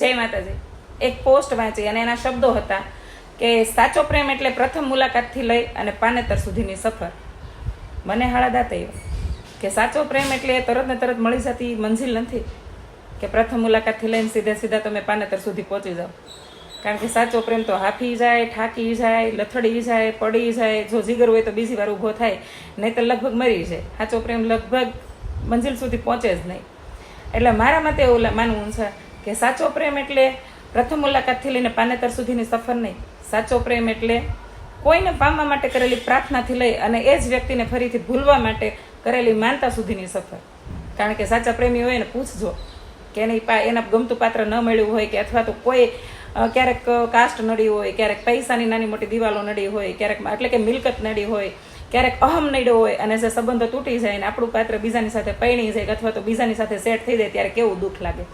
જય માતાજી. એક પોસ્ટ વાંચી અને એના શબ્દો હતા કે સાચો પ્રેમ એટલે પ્રથમ મુલાકાતથી લઈ અને પાનેતર સુધીની સફર. મને હાળા દાતા કે સાચો પ્રેમ એટલે તરત ને તરત મળી જતી મંજિલ નથી કે પ્રથમ મુલાકાતથી લઈને સીધા સીધા તમે પાનેતર સુધી પહોંચી જાઓ. કારણ કે સાચો પ્રેમ તો હાફી જાય, ઠાકી જાય, લથડી જાય, પડી જાય, જો જીગર હોય તો બીજી વાર ઊભો થાય નહીં તો લગભગ મરી જાય. સાચો પ્રેમ લગભગ મંજિલ સુધી પહોંચે જ નહીં. એટલે મારા મતે એવું માનવું છે કે સાચો પ્રેમ એટલે પ્રથમ મુલાકાતથી લઈને પાનેતર સુધીની સફર નહીં. સાચો પ્રેમ એટલે કોઈને પામવા માટે કરેલી પ્રાર્થનાથી લઈ અને એ જ વ્યક્તિને ફરીથી ભૂલવા માટે કરેલી માનતા સુધીની સફર. કારણ કે સાચા પ્રેમી હોય એને પૂછજો કે એની પા, એના ગમતું પાત્ર ન મળ્યું હોય કે અથવા તો કોઈ ક્યારેક કાસ્ટ નડી હોય, ક્યારેક પૈસાની નાની મોટી દિવાલો નડી હોય, ક્યારેક એટલે કે મિલકત નડી હોય, ક્યારેક અહમ નડ્યો હોય અને જે સંબંધો તૂટી જાય ને આપણું પાત્ર બીજાની સાથે પૈણી જાય અથવા તો બીજાની સાથે સેટ થઈ જાય ત્યારે કેવું દુઃખ લાગે.